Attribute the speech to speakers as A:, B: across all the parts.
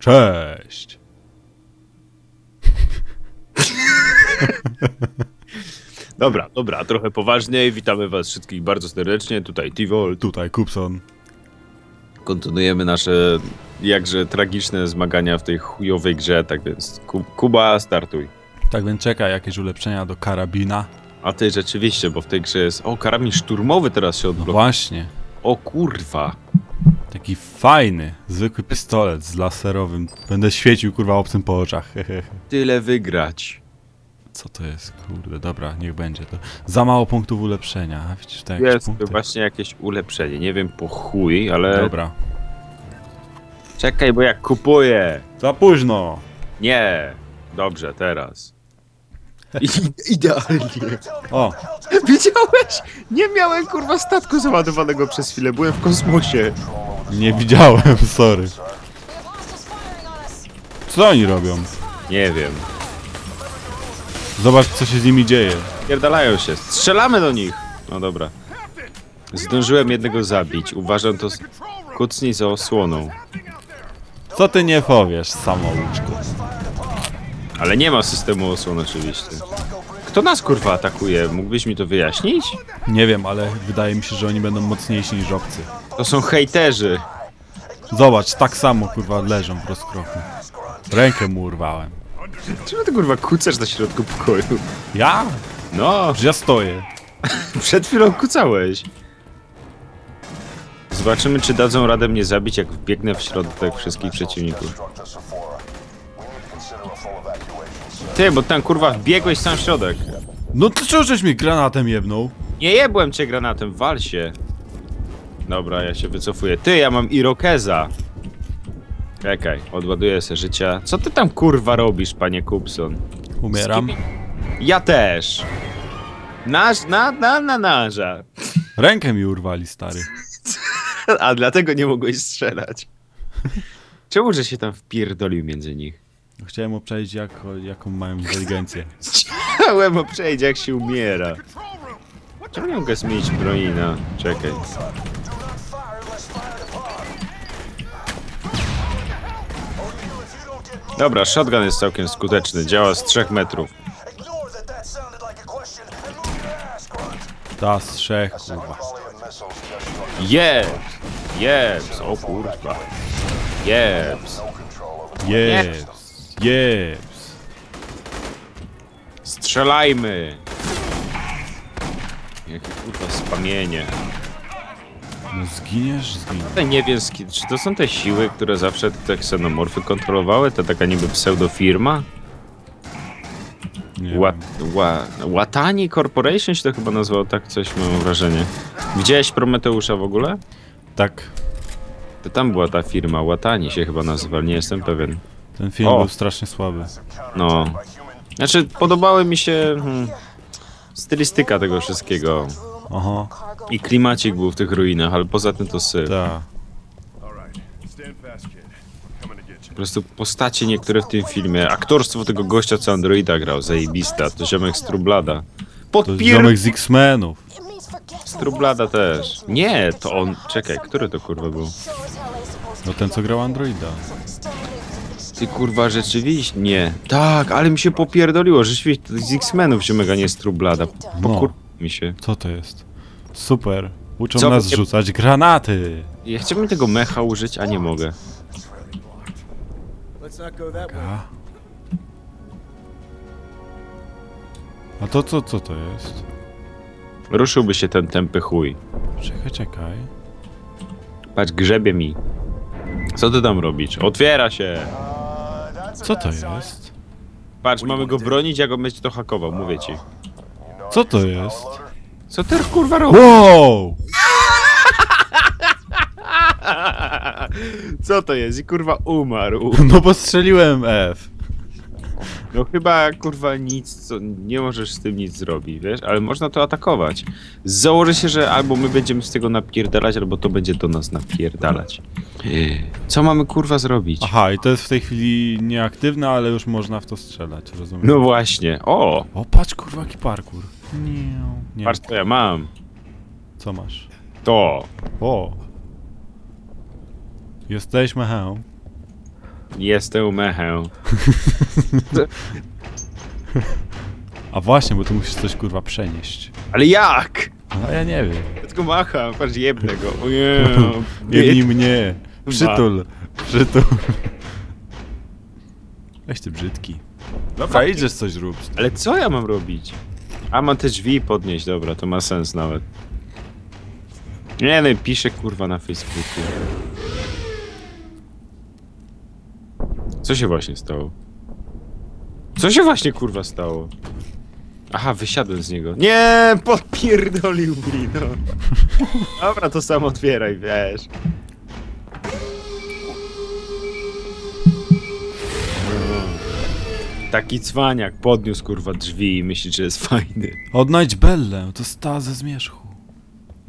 A: Cześć!
B: Dobra, dobra, trochę poważniej. Witamy was wszystkich bardzo serdecznie. Tutaj Tivol.
A: Tutaj Kupson.
B: Kontynuujemy nasze jakże tragiczne zmagania w tej chujowej grze, tak więc Ku- Kuba, startuj.
A: Tak więc czeka jakieś ulepszenia do karabina.
B: A ty rzeczywiście, bo w tej grze jest... O, karabin szturmowy teraz się
A: No
B: odblokuje.
A: właśnie.
B: O kurwa.
A: Taki fajny, zwykły pistolet z laserowym. Będę świecił kurwa obcym po oczach.
B: Tyle wygrać.
A: Co to jest? Kurde, dobra, niech będzie to. Za mało punktów ulepszenia. A widzisz, tak
B: Jest
A: punkty.
B: właśnie jakieś ulepszenie. Nie wiem po chuj, ale...
A: Dobra.
B: Czekaj, bo jak kupuję.
A: Za późno!
B: Nie. Dobrze, teraz. I, idealnie.
A: O,
B: Widziałeś? Nie miałem kurwa statku załadowanego przez chwilę, byłem w kosmosie.
A: Nie widziałem, sorry. Co oni robią?
B: Nie wiem.
A: Zobacz, co się z nimi dzieje.
B: Pierdalają się. Strzelamy do nich. No dobra. Zdążyłem jednego zabić. Uważam to kucnij za osłoną.
A: Co ty nie powiesz, samouczku?
B: Ale nie ma systemu osłon oczywiście. Kto nas kurwa atakuje? Mógłbyś mi to wyjaśnić?
A: Nie wiem, ale wydaje mi się, że oni będą mocniejsi niż obcy.
B: To są hejterzy.
A: Zobacz, tak samo kurwa leżą w rozkroku. Rękę mu urwałem.
B: Czemu ty kurwa kucasz na środku pokoju?
A: Ja?
B: No,
A: Że ja stoję.
B: przed chwilą kucałeś. Zobaczymy, czy dadzą radę mnie zabić, jak wbiegnę w środek wszystkich przeciwników. Ty, bo tam kurwa wbiegłeś w sam środek.
A: No to czemu żeś mi granatem jebnął?
B: Nie jebłem cię granatem, wal się. Dobra, ja się wycofuję. Ty, ja mam Irokeza. Czekaj, odładuję se życia. Co ty tam kurwa robisz, panie Kupson?
A: Umieram.
B: Ja też. Nasz, na, na, na naża.
A: Rękę mi urwali, stary.
B: A dlatego nie mogłeś strzelać. Czemu, że się tam wpierdolił między nich?
A: Chciałem obczaić, jak, jaką mają inteligencję.
B: Chciałem przejść, jak się umiera. Czemu nie mogę zmienić broni na... Czekaj. Dobra, shotgun jest całkiem skuteczny. Działa z 3 metrów.
A: Ta z trzech, kurwa.
B: Jeps! Jeps! O kurwa. Jeps!
A: Jeps. Jeps.
B: Strzelajmy! Jakie kurwa spamienie.
A: No zginiesz, zginiesz.
B: Te niebieski, czy to są te siły, które zawsze te ksenomorfy kontrolowały? To taka niby pseudofirma?
A: Nie
B: ła, Łatani Corporation się to chyba nazywało, tak coś mam wrażenie. Widziałeś Prometeusza w ogóle?
A: Tak,
B: To tam była ta firma, Łatani się chyba nazywa, nie jestem pewien.
A: ten film
B: O.
A: był strasznie słaby.
B: No. Znaczy, podobały mi się hmm, stylistyka tego wszystkiego.
A: Aha,
B: I klimacik był w tych ruinach, ale poza tym to syf.
A: tak.
C: To.
B: Po prostu postacie niektóre w tym filmie, aktorstwo tego gościa, co Androida grał, zajebista, to ziomek z Trublada.
A: To
B: Podpier...
A: ziomek z X-Menów.
B: Z Trublada też. Nie, to on... Czekaj, który to kurwa był?
A: No ten, co grał Androida.
B: Ty kurwa, rzeczywiście... Nie. Tak, ale mi się popierdoliło, rzeczywiście, to z X-Menów ziomek, a nie z Trublada.
A: No.
B: Pokur... mi się.
A: Co to jest? Super. Uczą
B: Co
A: nas rzucać granaty.
B: Ja chciałbym tego mecha użyć, a nie mogę.
A: A. A to co, co to jest?
B: Ruszyłby się ten tępy chuj.
A: Czekaj, czekaj.
B: Patrz, grzebie mi. Co ty tam robisz? Otwiera się!
A: Co to jest?
B: Patrz, mamy go bronić, ja go będzie to hakował, mówię ci.
A: Co to jest?
B: Co ty kurwa robisz?
A: Wow!
B: Co to jest? I kurwa umarł.
A: No bo strzeliłem F.
B: No chyba kurwa nic, co, nie możesz z tym nic zrobić, wiesz? Ale można to atakować. Założę się, że albo my będziemy z tego napierdalać, albo to będzie do nas napierdalać. Co mamy kurwa zrobić?
A: Aha, i to jest w tej chwili nieaktywne, ale już można w to strzelać, rozumiem.
B: No właśnie, o!
A: O, patrz kurwa, jaki parkour. Nie, nie.
B: Patrz co ja mam.
A: Co masz?
B: To.
A: O! Jesteśmy he.
B: Jestem mechę.
A: A właśnie, bo tu musisz coś kurwa przenieść.
B: Ale jak?
A: No ja nie wiem.
B: Ja tylko macham, patrz jebnę go. Ojej.
A: Jedni mnie. Przytul. Przytul. Weź ty brzydki. Dobra, idziesz coś rób.
B: Ale co ja mam robić? A mam te drzwi podnieść, dobra, to ma sens nawet. Nie no, i piszę kurwa na Facebooku. Co się właśnie stało? Co się właśnie kurwa stało? Aha, wysiadłem z niego. Nie, podpierdolił mi, no. Dobra, to sam otwieraj, wiesz. Taki cwaniak podniósł kurwa drzwi i myśli, że jest fajny.
A: Odnajdź Bellę, to sta ze zmierzchu.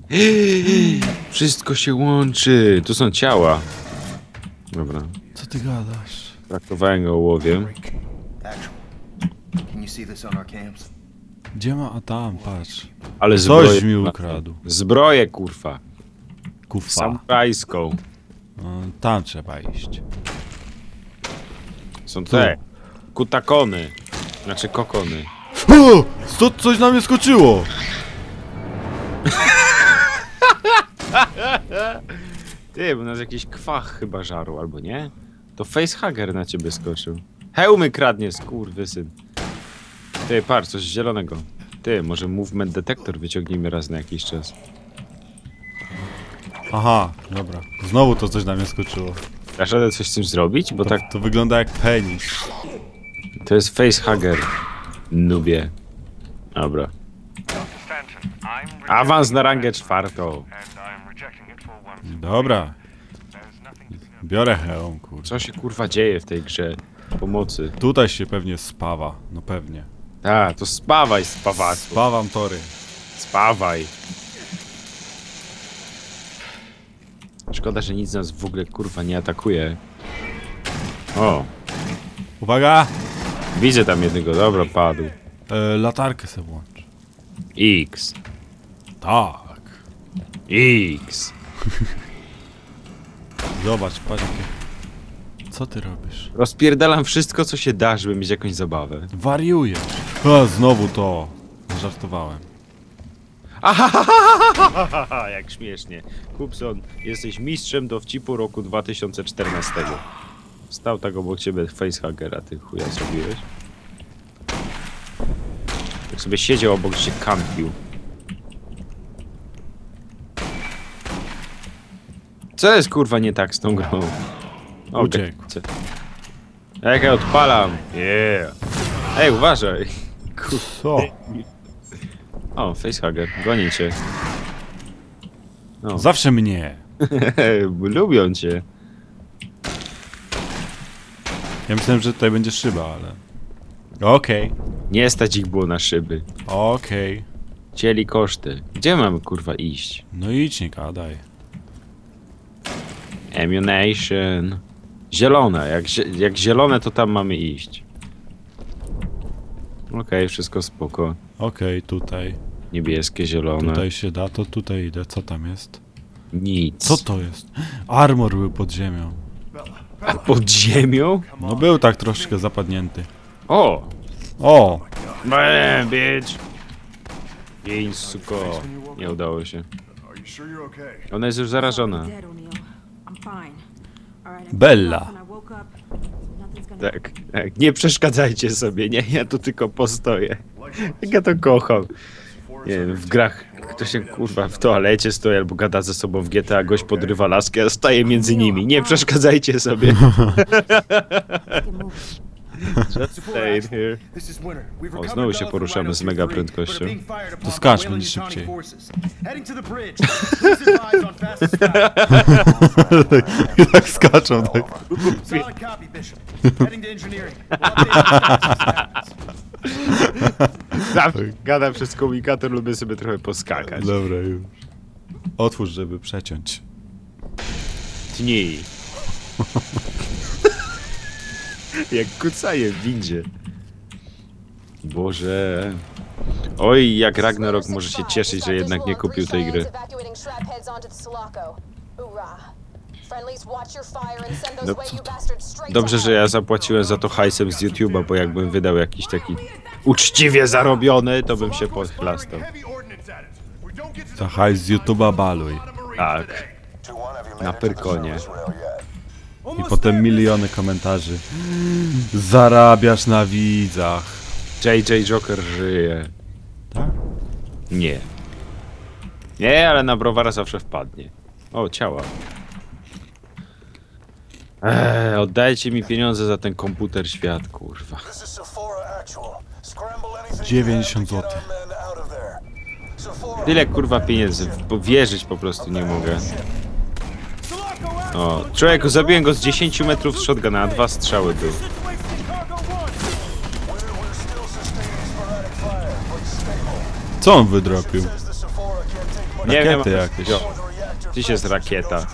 B: Wszystko się łączy. Tu są ciała. Dobra.
A: Co ty gadasz?
B: Traktowałem go ołowiem.
A: Gdzie ma? A tam, patrz.
B: Ale
A: Coś
B: zbroję.
A: mi ukradł.
B: Zbroję kurwa.
A: Kufa.
B: Samurajską.
A: No, tam trzeba iść.
B: Są
A: Tu.
B: Kutakony. Znaczy kokony.
A: O! Co, coś na mnie skoczyło!
B: Ty, bo nas jakiś kwach chyba żarł, albo nie? To facehugger na ciebie skoczył. Hełmy kradnie, skurwysyn. Ty, patrz, coś zielonego. Ty, może movement detector wyciągnijmy raz na jakiś czas.
A: Aha, dobra. Znowu to coś na mnie skoczyło.
B: Dasz radę coś z tym zrobić? Bo
A: To,
B: tak,
A: to wygląda jak penis.
B: To jest facehugger. Nubie. Dobra. Awans na rangę czwartą.
A: Dobra, biorę hełm, kurwa.
B: Co się kurwa dzieje w tej grze? Pomocy.
A: Tutaj się pewnie spawa, no pewnie.
B: A, to spawaj, spawaku.
A: Spawam tory.
B: Spawaj. Szkoda, że nic nas w ogóle kurwa nie atakuje. O,
A: Uwaga!
B: Widzę tam jednego, dobra, padł.
A: E, latarkę se włącz.
B: X.
A: Tak.
B: X.
A: Zobacz, patrz. Co ty robisz?
B: Rozpierdalam wszystko, co się da, żeby mieć jakąś zabawę.
A: Wariujesz. A, znowu to. Żartowałem.
B: Ahahaha, jak śmiesznie. Kupson, jesteś mistrzem dowcipu roku 2014. Stał tak obok ciebie facehuggera, ty chuja zrobiłeś. Jak sobie siedział obok się kampił. Co jest kurwa nie tak z tą grą? O,
A: Uciekł.
B: co- Jak ja odpalam. Yeah. Ej, uważaj.
A: Co?
B: O, facehugger, goni cię. No.
A: Zawsze mnie.
B: Lubią cię.
A: Ja myślałem, że tutaj będzie szyba, ale... Okej,
B: Nie stać ich było na szyby.
A: okej.
B: Cieli koszty. Gdzie mamy kurwa iść?
A: No idź, nie gadaj.
B: Ammunition. Zielone. Jak, jak zielone, to tam mamy iść. Okej, wszystko spoko.
A: Okej, tutaj.
B: Niebieskie, zielone.
A: Tutaj się da, to tutaj idę. Co tam jest?
B: Nic.
A: Co to jest? Armor był pod ziemią.
B: Pod ziemią?
A: No był tak troszkę zapadnięty.
B: O!
A: O!
B: Man, bitch! Jej, suko. Nie udało się. Ona jest już zarażona.
A: Bella.
B: Tak, tak. Nie przeszkadzajcie sobie, nie? Ja tu tylko postoję. Jak ja to kocham. W grach ktoś się kurwa w toalecie stoi albo gada ze sobą w GTA, gość podrywa laskę, a staje między nimi. Nie przeszkadzajcie sobie. O, znowu się poruszamy z mega
D: 903,
B: prędkością.
A: To skacz,
D: by
A: będzie
D: Wayland County
A: szybciej. tak skaczą, tak.
B: Zawsze Gadam przez komunikator, lubię sobie trochę poskakać.
A: Dobra, już. Otwórz, żeby przeciąć.
B: Tnij. Jak kucaje w windzie. Boże. Oj, jak Ragnarok może się cieszyć, że jednak nie kupił tej gry. No,
E: straight
B: Dobrze, że ja zapłaciłem za to hajsem z YouTube'a, bo jakbym wydał jakiś taki uczciwie zarobiony, to bym się
C: to
A: Za hajs z YouTube'a baluj.
B: Tak. Na Pyrkonie.
A: I potem miliony komentarzy. Zarabiasz na widzach.
B: JJ Joker żyje.
A: Tak?
B: Nie. Nie, ale na browara zawsze wpadnie. O, ciała. Eee, oddajcie mi pieniądze za ten komputer świat, kurwa.
A: 90 zł.
B: Tyle kurwa pieniędzy, bo wierzyć po prostu nie mogę. O, człowieku, zabiłem go z 10 metrów z shotguna, a dwa strzały był.
A: Co on wydropił?
B: Nie
A: Rakiety
B: wiem,
A: jakieś.
B: Gdzieś jest rakieta.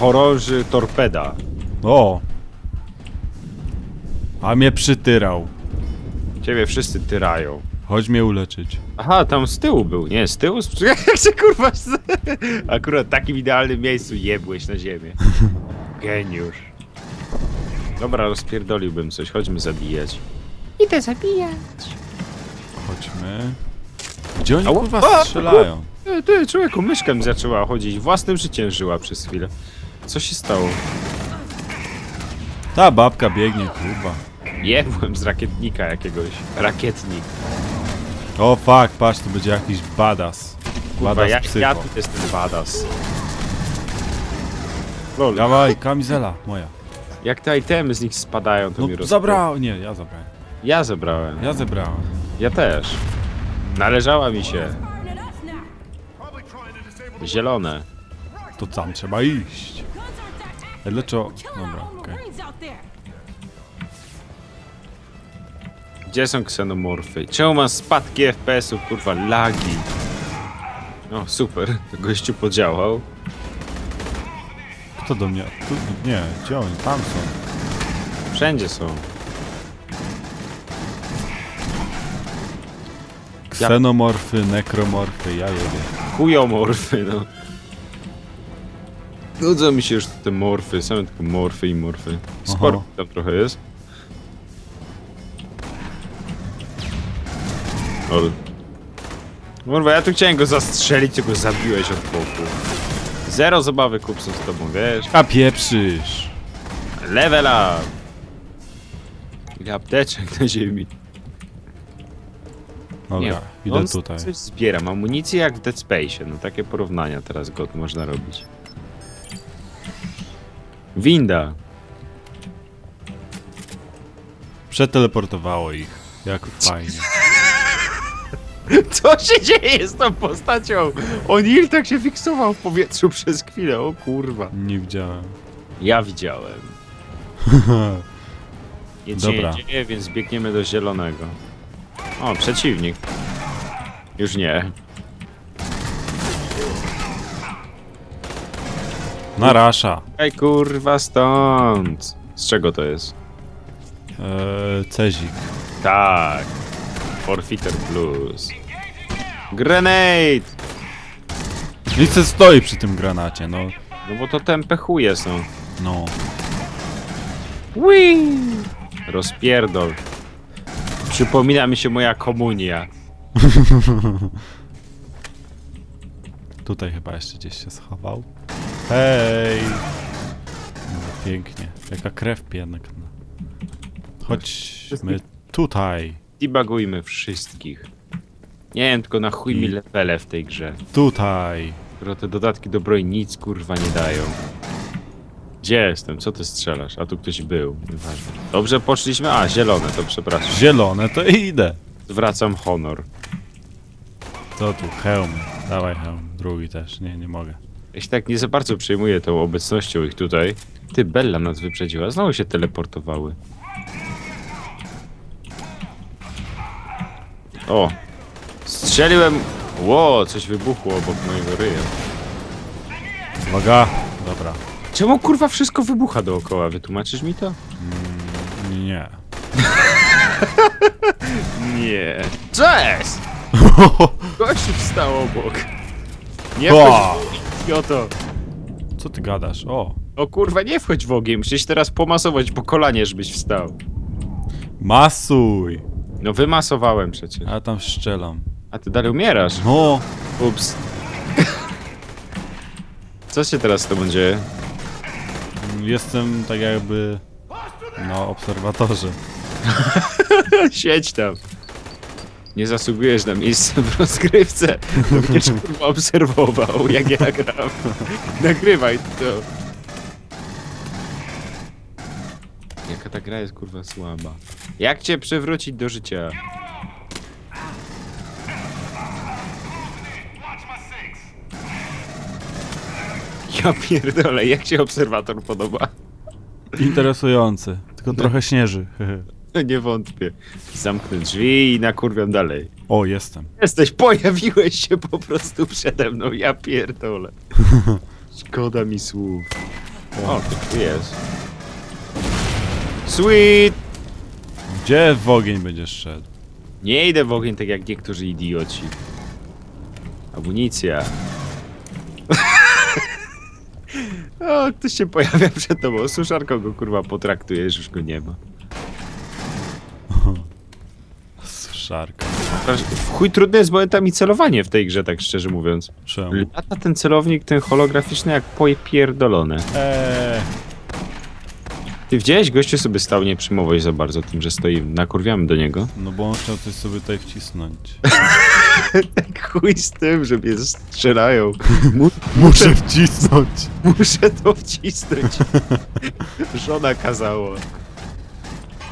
B: Chorąży torpeda.
A: O! A mnie przytyrał.
B: Ciebie wszyscy tyrają.
A: Chodź mnie uleczyć.
B: Aha, tam z tyłu był. Nie, z tyłu? Z... Jak się kurwa... z- Akurat w takim idealnym miejscu jebłeś na ziemię. Geniusz. Dobra, rozpierdoliłbym coś. Chodźmy zabijać.
A: Chodźmy. Gdzie oni
B: Ała.
A: kurwa
B: A,
A: strzelają?
B: Ty, ty, człowieku, myszka mi zaczęła chodzić. Własnym życiem żyła przez chwilę. Co się stało?
A: Ta babka biegnie, kurwa.
B: Jebłem z rakietnika jakiegoś. Rakietnik.
A: O fuck, patrz, to będzie jakiś badass.
B: Kurwa,
A: Badass
B: ja,
A: psycho.
B: ja tu jestem badass. Lol,
A: Dawaj, kamizela moja.
B: jak te itemy z nich spadają, to mi
A: No
B: roz...
A: zabrał. Nie, ja zabrałem.
B: Ja zebrałem.
A: Ja zebrałem.
B: Ja też. Należała mi się. Zielone.
A: To tam trzeba iść. Dlaczego?
F: Killing
A: Dobra, okej.
B: Gdzie są ksenomorfy? Czemu mam spadki FPS-ów, kurwa, lagi? O, super. To gościu podziałał.
A: Kto do mnie? Tu, nie, gdzie oni? Tam są.
B: Wszędzie są.
A: Ksenomorfy, nekromorfy, ja jedę.
B: Chujomorfy, no. Nudzą mi się już te morfy, same tylko morfy i morfy. Sport tam trochę jest. Ol. Kurwa, ja tu chciałem go zastrzelić, tylko zabiłeś od boku. Zero zabawy kupcą z tobą, wiesz?
A: A pieprzysz.
B: Level up! Ile apteczek na ziemi.
A: Dobra, idę
B: on
A: tutaj.
B: coś zbieram. Amunicję jak w Dead Space. No takie porównania teraz go można robić. Winda.
A: Przeteleportowało ich. Jak fajnie.
B: Co się dzieje z tą postacią? O'Neill tak się fiksował w powietrzu przez chwilę, o kurwa.
A: Nie widziałem.
B: Ja widziałem. Nic
A: Dobra.
B: więc biegniemy do zielonego. O, przeciwnik. Już nie.
A: Na rasza.
B: Ej kurwa stąd. Z czego to jest?
A: Eee, Cezik.
B: Tak. Forfeiter Blues. Grenade!
A: Nic stoi przy tym granacie, no.
B: No bo to tempe chuje są.
A: No.
B: Whee! Rozpierdol. Przypomina mi się moja komunia.
A: Tutaj chyba jeszcze gdzieś się schował. Hej! No, pięknie. Jaka krew piękna. Chodźmy tutaj.
B: Debugujmy wszystkich. Nie wiem, tylko na chuj mi levele w tej grze.
A: Tutaj.
B: Skoro te dodatki do broi nic kurwa nie dają. Gdzie jestem? Co ty strzelasz? A tu ktoś był. Nieważne. Dobrze poszliśmy? A, zielone, to przepraszam.
A: Zielone to idę.
B: Zwracam honor.
A: Co tu? Hełm. Dawaj hełm. Drugi też. Nie, nie mogę.
B: Ja się tak nie za bardzo przejmuję tą obecnością ich tutaj. Ty, Bella nas wyprzedziła. Znowu się teleportowały. O! Strzeliłem... Ło, coś wybuchło obok mojego ryja.
A: Uwaga. Dobra.
B: Czemu kurwa wszystko wybucha dookoła? Wytłumaczysz mi to?
A: Nie.
B: Nie. Cześć! Gościu wstał obok. Nie
A: O!
B: Idioto.
A: Co ty gadasz? O,
B: O kurwa, nie wchodź w ogień, musisz teraz pomasować po kolanie, żebyś wstał.
A: masuj!
B: No wymasowałem przecież.
A: A ja tam szczelam.
B: A ty dalej umierasz.
A: No,
B: Ups. Co się teraz z tobą dzieje?
A: jestem tak jakby na obserwatorze.
B: Siedź tam. Nie zasługujesz na miejsce w rozgrywce. Będziesz kurwa obserwował, jak ja gram. Nagrywaj to. Jaka ta gra jest kurwa słaba. Jak cię przywrócić do życia? Ja pierdolę, jak się obserwator podoba?
A: Interesujący, tylko trochę śnieży.
B: Nie wątpię. Zamknę drzwi i nakurwiam dalej.
A: o, jestem.
B: Jesteś, pojawiłeś się po prostu przede mną, ja pierdolę. Szkoda mi słów. O, ty tu jest. Sweet!
A: Gdzie w ogień będziesz szedł?
B: Nie idę w ogień tak jak niektórzy idioci. Amunicja. o, ktoś się pojawia przed tobą. Suszarką go kurwa potraktujesz, już go nie ma.
A: Suszarka.
B: W chuj trudne jest momentami celowanie w tej grze, tak szczerze mówiąc.
A: Czemu?
B: Lata ten celownik, ten holograficzny jak pojepierdolone.
A: Eee,
B: Ty widziałeś? Gościu sobie stał, nie przyjmować za bardzo tym, że stoi. Nakurwiamy do niego.
A: no bo on chciał coś sobie tutaj wcisnąć.
B: Chuj z tym, że mnie strzelają. Mu
A: Muszę wcisnąć!
B: muszę to wcisnąć. Żona kazała.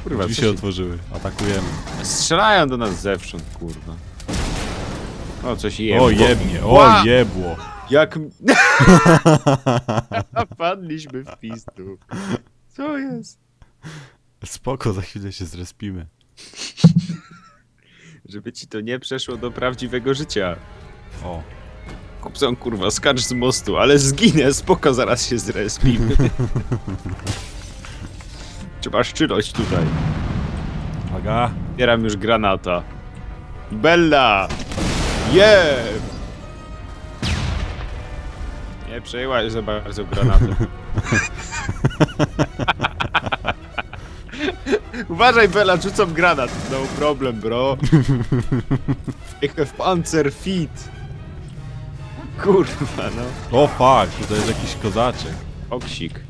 B: Kurwa,
A: Drzwi się otworzyły. Atakujemy.
B: Strzelają do nas zewsząd, kurwa. O, coś jebło.
A: O jebnie,
B: Ła!
A: o jebło.
B: Jak... Padliśmy w pistu. Co jest?
A: Spoko, za chwilę się zrespimy.
B: Żeby ci to nie przeszło do prawdziwego życia.
A: O,
B: Kupson, kurwa, skacz z mostu, ale zginę, spoko, zaraz się zrespimy. Trzeba szczylność tutaj.
A: uwaga.
B: Bieram już granata. Bella! Jeb! Nie przejęłaś za bardzo granatem. Uważaj, Bella, rzucam granat. No problem, bro. I have panzer. Kurwa, no.
A: O fuck, tutaj jest jakiś kozaczek.
B: Oksik.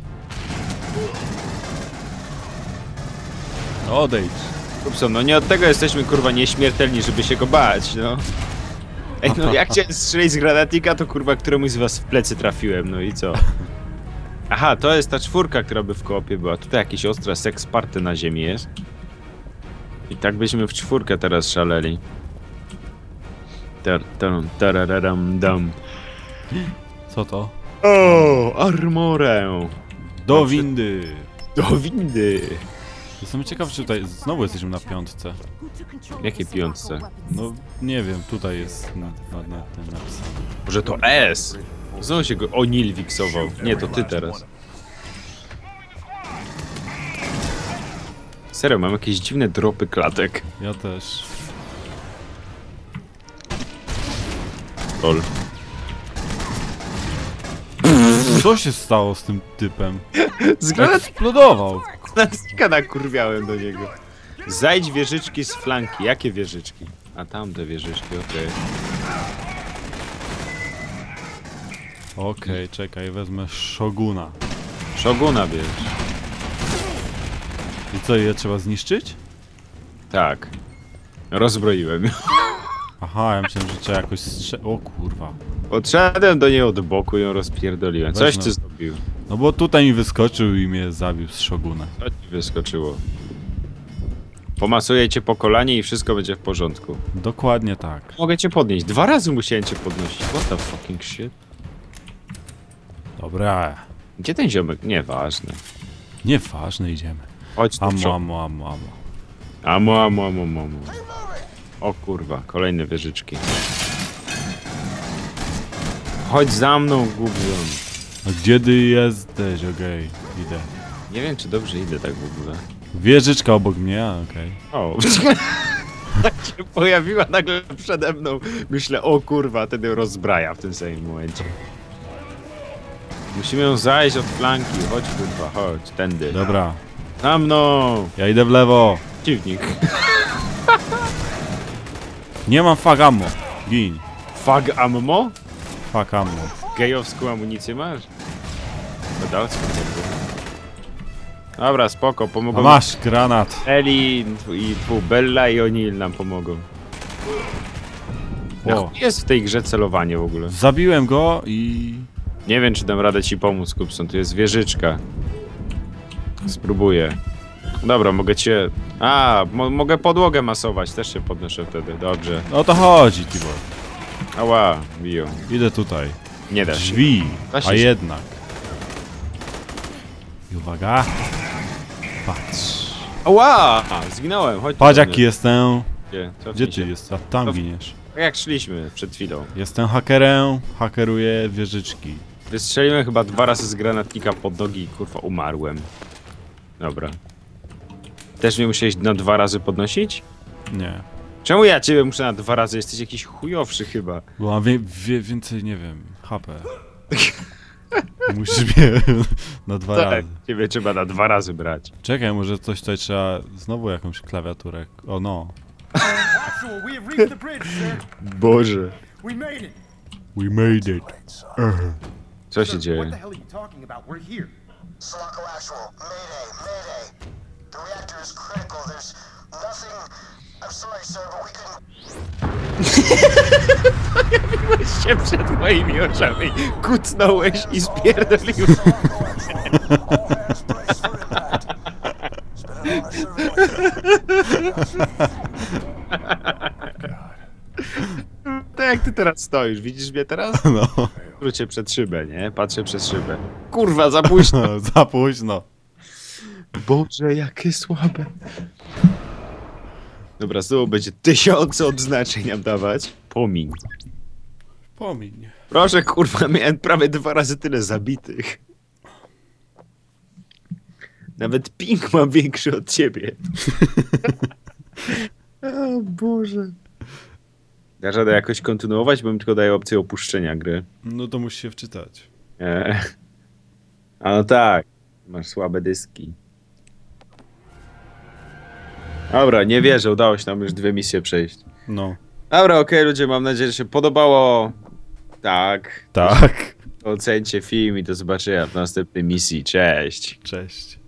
A: Odejdź.
B: Kupson, no nie od tego jesteśmy kurwa nieśmiertelni, żeby się go bać, no. Ej, no jak chciałem strzelić z granatnika, to kurwa któremuś z was w plecy trafiłem, no i co? Aha, to jest ta czwórka, która by w koopie była. Tutaj jakieś ostre seks party na ziemi jest. I tak byśmy w czwórkę teraz szaleli. Tar, taram, tarararam, dam.
A: Co to?
B: O, armorę!
A: Do windy.
B: Do windy!
A: Jestem ciekaw, czy tutaj znowu jesteśmy na piątce.
B: Jakie piątce?
A: No, nie wiem, tutaj jest na, na, na, na napisane.
B: Może to S? Znowu się go O'Neill wiksował. Nie, to ty teraz. Serio, mam jakieś dziwne dropy klatek.
A: Ja też.
B: Lol.
A: Co się stało z tym typem?
B: Z granat-
A: Eksplodował.
B: Granatnika nakurwiałem do niego. Zajdź wieżyczki z flanki. Jakie wieżyczki? A tamte wieżyczki, okej.
A: Okej, czekaj, wezmę Shoguna.
B: Shoguna bierz.
A: I co, je trzeba zniszczyć?
B: Tak. Rozbroiłem.
A: Aha, ja myślałem, że trzeba jakoś strze... O kurwa.
B: Podszedłem do niej od boku i ją rozpierdoliłem. Coś
A: Weź
B: ty zrobił.
A: No bo tutaj mi wyskoczył i mnie zabił z Shoguna.
B: Co ci wyskoczyło? Pomasuję cię po kolanie i wszystko będzie w porządku.
A: Dokładnie tak.
B: Mogę cię podnieść. Dwa razy musiałem cię podnosić. What the fucking shit?
A: Dobra.
B: Gdzie ten ziomek? Nieważne.
A: Nieważne, idziemy.
B: Chodź tu
A: Amo, amo, amo, amo.
B: Amo, amo, amo, amo. O kurwa, kolejne wieżyczki. Chodź za mną, gubion.
A: A gdzie ty jesteś? Okej, idę.
B: Nie wiem, czy dobrze idę tak w ogóle.
A: Wieżyczka obok mnie, a, okej.
B: O, tak się pojawiła nagle przede mną. Myślę, o kurwa, ją rozbraja w tym samym momencie. Musimy ją zajść od flanki. Chodź kurwa, chodź, tędy.
A: Dobra,
B: Za mną!
A: ja idę w lewo.
B: Dziwnik.
A: Nie mam fagamo. Gin.
B: Fag ammo?
A: Fagamo.
B: Gejowską amunicję masz? Pedalską Dobra, spoko,
A: A
B: pomogą
A: masz granat.
B: Eli i tu Bella i oni nam pomogą.
A: O.
B: Jak jest w tej grze celowanie w ogóle?
A: Zabiłem go i...
B: Nie wiem, czy dam radę ci pomóc, Kupson. Tu jest wieżyczka. Spróbuję. Dobra, mogę cię... A, mo mogę podłogę masować. Też się podnoszę wtedy. Dobrze.
A: O to chodzi, Tibor.
B: Ała, biją.
A: Idę tutaj.
B: Nie da się.
A: Drzwi.
B: Da się
A: A jednak. I uwaga. Patrz.
B: Ała! Zginąłem, chodź.
A: Patrz jaki jestem.
B: Gdzie,
A: Gdzie ty
B: się.
A: jest? A tam
B: Cof-
A: giniesz.
B: Tak jak szliśmy przed chwilą.
A: Jestem hakerem, hakeruję wieżyczki.
B: Wystrzeliłem chyba dwa razy z granatnika pod nogi i kurwa umarłem. Dobra. Też mnie musiałeś na dwa razy podnosić?
A: Nie.
B: Czemu ja ciebie muszę na dwa razy? Jesteś jakiś chujowszy chyba.
A: Bo mam wie, wie, więcej, nie wiem, HP. Musisz mnie na dwa
B: Tak,
A: razy.
B: ciebie trzeba na dwa razy brać.
A: Czekaj, może coś tutaj trzeba... Znowu jakąś klawiaturę. O no.
B: Boże.
D: We made it.
A: We made it.
B: Co się dzieje?
G: Sulaco Actual, Mayday, Mayday. The reactor is critical. There's nothing. I'm sorry, sir, but we couldn't.
B: się przed moimi oczami kucnąłeś i spierdolił. Tak jak ty teraz stoisz, widzisz mnie teraz?
A: No.
B: Wrócę przed szybę, nie? Patrzę przez szybę. Kurwa, za późno.
A: Za późno.
B: Boże, jakie słabe. Dobra, znowu będzie tysiące odznaczeń nam dawać. Pomiń.
A: Pomiń.
B: Proszę, kurwa, miałem prawie dwa razy tyle zabitych. Nawet ping mam większy od ciebie. o Boże. Dasz radę jakoś kontynuować, bo mi tylko daje opcję opuszczenia gry.
A: No to musisz się wczytać.
B: Eee. A no tak, masz słabe dyski. Dobra, nie wierzę, udało się nam już dwie misje przejść.
A: No.
B: Dobra, okej ludzie, mam nadzieję, że się podobało. Tak.
A: Tak.
B: Ocencie film i do zobaczenia w następnej misji. Cześć.
A: Cześć.